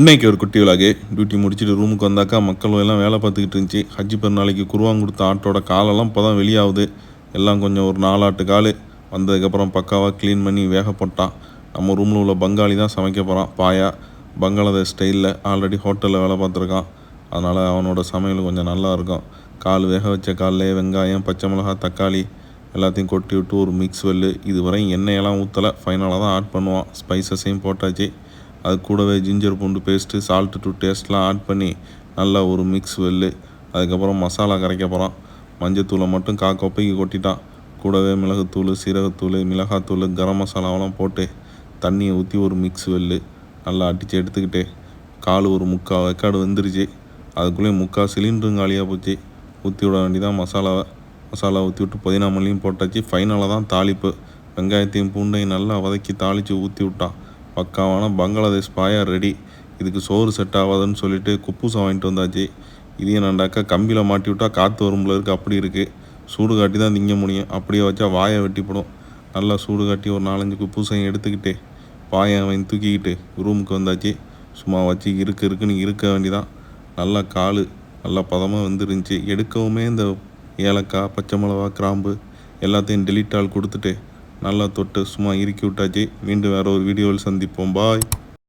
இன்றைக்கி ஒரு குட்டி விழாக்கு டியூட்டி முடிச்சுட்டு ரூமுக்கு வந்தாக்கா மக்கள் எல்லாம் வேலை பார்த்துக்கிட்டு இருந்துச்சு. ஹஜ்ஜி பெருநாளைக்கு குருவாங்க கொடுத்த ஆட்டோட காலெல்லாம் இப்போ தான் வெளியாகுது. எல்லாம் கொஞ்சம் ஒரு நாலாட்டு கால். வந்ததுக்கப்புறம் பக்காவாக க்ளீன் பண்ணி வேக போட்டான். நம்ம ரூமில் உள்ள பங்காளி தான் சமைக்க போகிறான் பாயா. பங்களாதேஷ் ஸ்டைலில் ஆல்ரெடி ஹோட்டலில் வேலை பார்த்துருக்கான். அதனால் அவனோட சமையல் கொஞ்சம் நல்லா இருக்கும். கால் வேக வச்ச காலில் வெங்காயம் பச்சை மிளகாய் தக்காளி எல்லாத்தையும் கொட்டி விட்டு ஒரு மிக்ஸ் வெல்லு. இதுவரை எண்ணெயெல்லாம் ஊற்றலை ஃபைனலாக தான் ஆட் பண்ணுவான். ஸ்பைசஸையும் போட்டாச்சு. அது கூடவே ஜிஞ்சர் பூண்டு பேஸ்ட்டு சால்ட்டு டு டேஸ்ட்லாம் ஆட் பண்ணி நல்லா ஒரு மிக்ஸ் வெல்லு அதுக்கப்புறம் மசாலா கரைக்க போகிறான் மஞ்சத்தூளை மட்டும் கா கொப்பைக்கு கொட்டிட்டான். கூடவே மிளகுத்தூள் சீரகத்தூள் மிளகாத்தூள் கரம் மசாலாவெல்லாம் போட்டு தண்ணியை ஊற்றி ஒரு மிக்ஸ் வெல்லு நல்லா அடித்து எடுத்துக்கிட்டு கால் ஒரு முக்கால் வெக்காடு வந்துருச்சு. அதுக்குள்ளேயே முக்கால் சிலிண்டரும் காலியாக போச்சு. ஊற்றி விட வேண்டிதான் மசாலாவை. மசாலா ஊற்றி விட்டு புதினா மல்லியும் போட்டாச்சு. ஃபைனலாக தான் தாளிப்பு. வெங்காயத்தையும் பூண்டையும் நல்லா வதக்கி தாளித்து ஊற்றி விட்டான். பக்காவான பங்களாதேஷ் பாயா ரெடி இதுக்கு சோறு செட் ஆகாதுன்னு சொல்லிட்டு குப்பூசம் வாங்கிட்டு வந்தாச்சு. இதையும் நண்டாக்கா கம்பியில் மாட்டி விட்டால் காற்று வரும்போல இருக்குது அப்படி இருக்குது சூடு காட்டி தான் திங்க முடியும். அப்படியே வச்சா வாயை வெட்டிப்படும். நல்லா சூடு காட்டி ஒரு நாலஞ்சு குப்பூசம் எடுத்துக்கிட்டு பாயை அவன் தூக்கிக்கிட்டு ரூமுக்கு வந்தாச்சு. சும்மா வச்சு இருக்கு இருக்குன்னு இருக்க வேண்டிதான். நல்லா கால் நல்லா பதமாக வந்துருந்துச்சு. எடுக்கவுமே இந்த ஏலக்காய் பச்சை மிளகா கிராம்பு எல்லாத்தையும் டெலிட் ஆல் கொடுத்துட்டு நல்லா தொட்டு சும்மா இறுக்கி விட்டாச்சு. மீண்டும் வேற ஒரு வீடியோவில் சந்திப்போம். பாய்